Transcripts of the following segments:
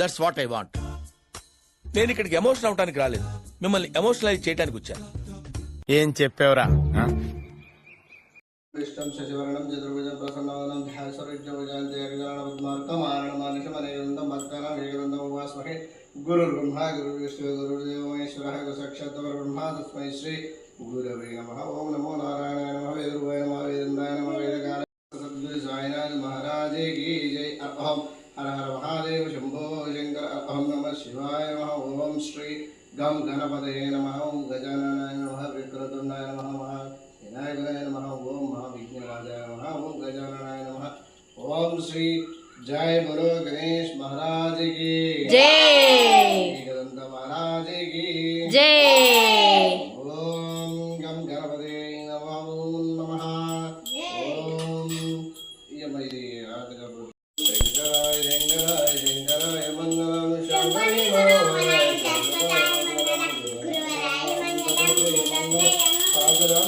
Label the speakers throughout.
Speaker 1: that's what I want నేను ఇక్కడికి emotion అవడానికి రాలేదు మిమ్మల్ని ఎమోషనలైజ్ చేయడానికి వచ్చాను ఏం చెప్పావరా
Speaker 2: శశివరణం గురు బ్రహ్మా గురు విష్ణు గురు దేవమేశ్వర గురు సాక్షాత్ తస్మై శ్రీ గురవే నమ ఓం నమో నారాయణ నమ వేదుర్వాయ నమ వేదందాయ నమ వేదకార गम गणपतये नम ओं गजाननाय नम विक्रतुण्डाय नम महा नम ओं ॐ महाविघ्नराजाय नमः ॐ गजाननाय नम ओं श्री जय गुरु गणेश महाराज की
Speaker 3: जय
Speaker 2: महाराज की
Speaker 3: जय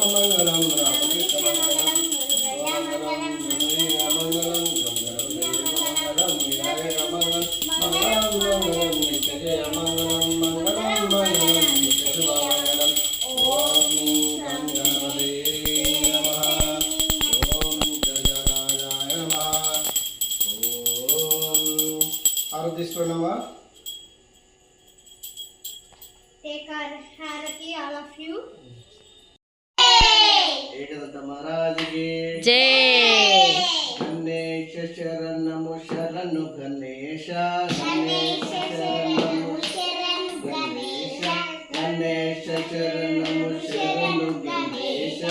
Speaker 2: 慢慢来，咱们。ಶರಣು ಗಣೇಶ
Speaker 4: ಗಣೇಶ ಶರಣು ಗಣೇಶ
Speaker 2: ಗಣೇಶ ಶರಣು ಶರಣು ಗಣೇಶ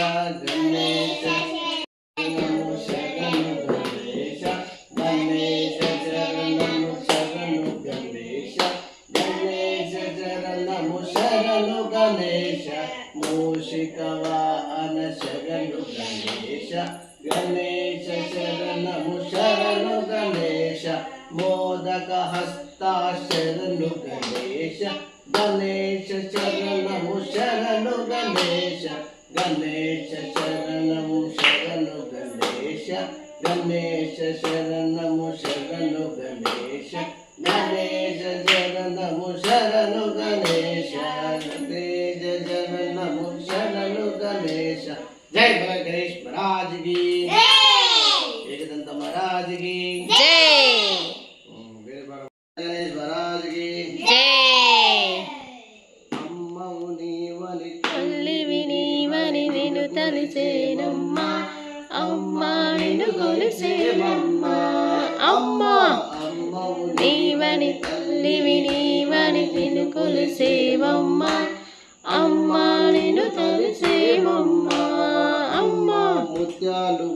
Speaker 2: हस्ता शरण गणेश गणेश शरणमु शरण गणेश गणेश शरण शरणु गणेश गणेश शरण शरणु गणेश गणेश शरणमु शरण गणेश
Speaker 5: కొలిసేనమ్మా అమ్మ నిన్ను కొలిసేనమ్మా అమ్మ
Speaker 2: నీవని
Speaker 5: తల్లివి నీవని నిన్ను కొలిసేవమ్మా
Speaker 2: అమ్మ నిన్ను తొలిసేవమ్మా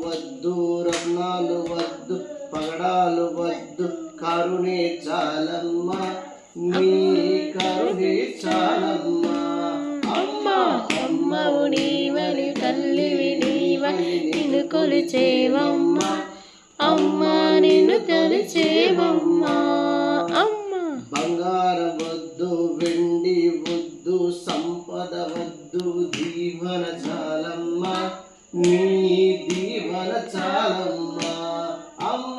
Speaker 2: వద్దు రత్నాలు వద్దు పగడాలు వద్దు కరుణే చాలమ్మా నీ
Speaker 5: తలిచేవమ్మ
Speaker 2: అమ్మ నిన్ను తలిచేవమ్మ అమ్మ బంగారం వద్దు వెండి వద్దు సంపద వద్దు దీవన చాలమ్మ నీ దీవన చాలమ్మ అమ్మ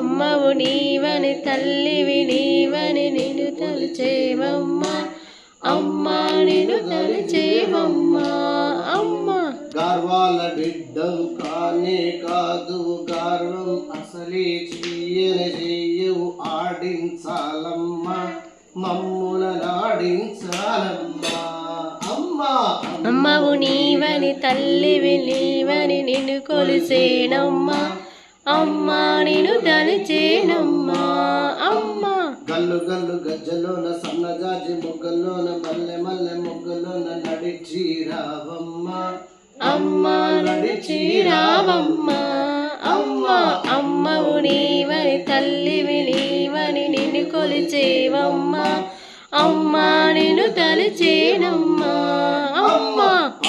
Speaker 5: అమ్మవు నీవని తల్లివి నీవని నిన్ను తలిచేవమ్మ
Speaker 2: అమ్మ నిన్ను తలిచేవమ్మ అమ్మ గర్వాల బిడ్డవు కానే కాదు గర్వం అసలే చెయ్యని చెయ్యవు ఆడించాలమ్మా మమ్మున నాడించాలమ్మా అమ్మా అమ్మవు నీవని తల్లివి నీవని నిన్ను కొలిసేనమ్మా అమ్మా నేను తలిచేనమ్మా అమ్మా గల్లు గల్లు గజ్జలోన సన్నగాజి మొగ్గల్లోన మల్లె మల్లె మొగ్గలోన నడిచి రావమ్మా అమ్మ నడిచి రావమ్మ అమ్మ అమ్మవు నీవని తల్లివి నీవని నిన్ను కొలిచేవమ్మ అమ్మ నేను తలిచేనమ్మ అమ్మ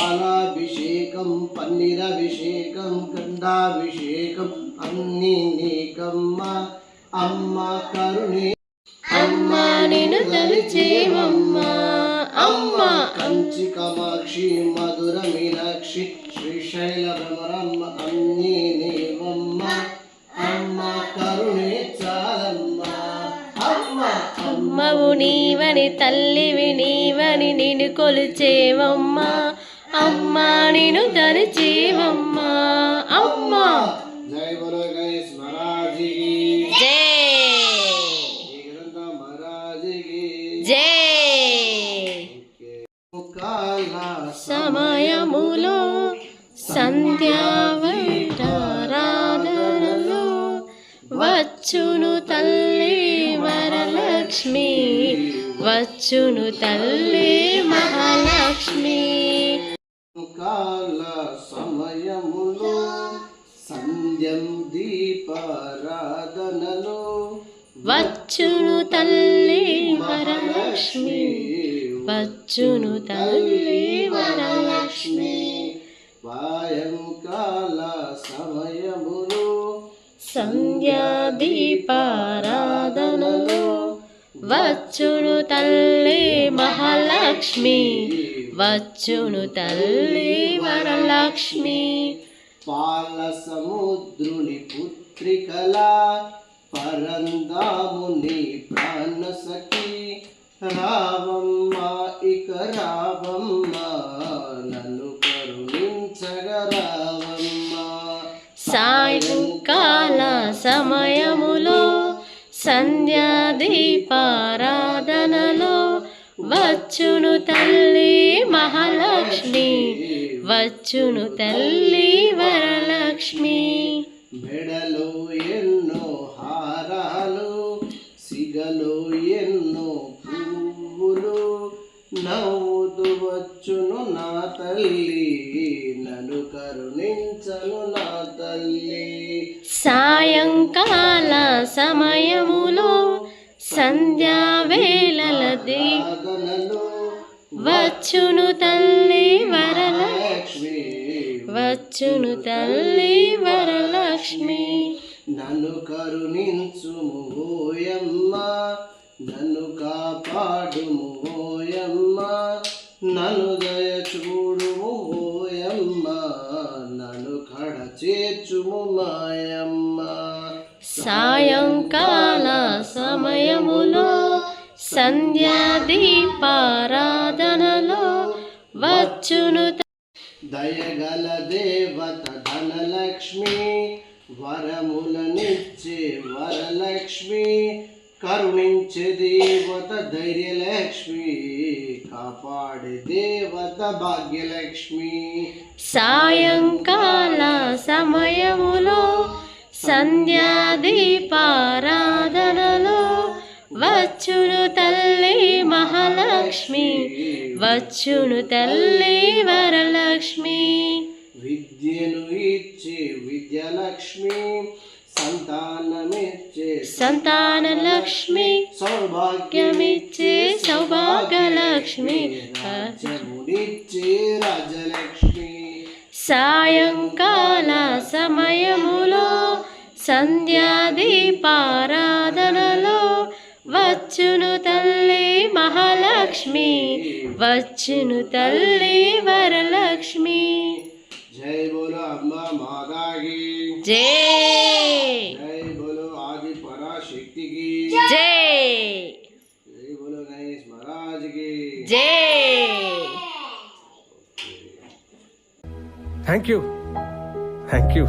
Speaker 2: అలాభిషేకం పన్నీరాభిషేకం గండాభిషేకం అన్ని నీకమ్మ అమ్మ కరుణే అమ్మ నేను తలిచేవమ్మా కంచి కమాక్షి మధుర మీనాక్షి శ్రీశైల భ్రమరమ్మ అన్ని నేవమ్మ అమ్మ కరుణే చాలమ్మ అమ్మ అమ్మవు నీవని తల్లివి నీవని నిన్ను కొలిచేవమ్మ అమ్మ నిన్ను తరిచేవమ్మ అమ్మ జై బలో
Speaker 5: సమయములో సంధ్యావరాధనలో వచ్చును తల్లి వరలక్ష్మి వచ్చును తల్లి మహాలక్ష్మి
Speaker 2: కాల సమయములో సంధ్యం దీపారాధనలో
Speaker 5: వచ్చును తల్లి వరలక్ష్మి వచ్చును తల్లి వరలక్ష్మి
Speaker 2: సాయంకాల సంధ్యా దీపారాధనలు వచ్చును తల్లి మహాలక్ష్మి వచ్చును తల్లి వరలక్ష్మి పాల సముద్రుని పుత్రికల పరందాముని సఖి రావమ్మ ఇక రావమ్మ నన్ను కరుణించగరావమ్మ
Speaker 5: సాయంకాల సమయములో సంధ్యా దీపారాధనలో వచ్చును తల్లి మహాలక్ష్మి వచ్చును తల్లి వరలక్ష్మి
Speaker 2: మెడలో ఎన్నో హారాలు సిగలో ఎన్నో తల్లి నన్ను కరుణించను నా తల్లి
Speaker 5: సాయంకాల సమయములో సంధ్యావేళల దిగనలో
Speaker 2: వచ్చును తల్లి వరలక్ష్మి వచ్చును తల్లి వరలక్ష్మి నన్ను కరుణించు ఓయమ్మా నన్ను కాపాడుము ఓయమ్మా నన్ను దయ
Speaker 5: సాయంకాల సమయములో సంధ్యాదీపారాధనలో
Speaker 2: వచ్చును దయగల దేవత ధనలక్ష్మి వరములనిచ్చే వరలక్ష్మి కరుణించే దేవత ధైర్యలక్ష్మి కాపాడే దేవత భాగ్యలక్ష్మి
Speaker 5: సాయంకాల సమయములో సంధ్యాదీపారాధనలో
Speaker 2: వచ్చును తల్లి మహాలక్ష్మి వచ్చును తల్లి వరలక్ష్మి విద్యను ఇచ్చి విద్యలక్ష్మి సంతాన లక్ష్మి సౌభాగ్యమిచ్చే సౌభాగ్యలక్ష్మి రాజలక్ష్మి
Speaker 5: సాయంకాల సమయము సంధ్యాదీపారాధనలో
Speaker 2: వచ్చును తల్లి మహాలక్ష్మి వచ్చును తల్లి వరలక్ష్మి జై బోలో అమ్మ మాగాగి జై జై బోలో ఆది పరాశక్తికి జై జై బోలో గణేష్ మహారాజ్కి
Speaker 3: జై
Speaker 1: థ్యాంక్ యూ థ్యాంక్ యూ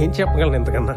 Speaker 1: ఏం చెప్పగలను ఎంతకన్నా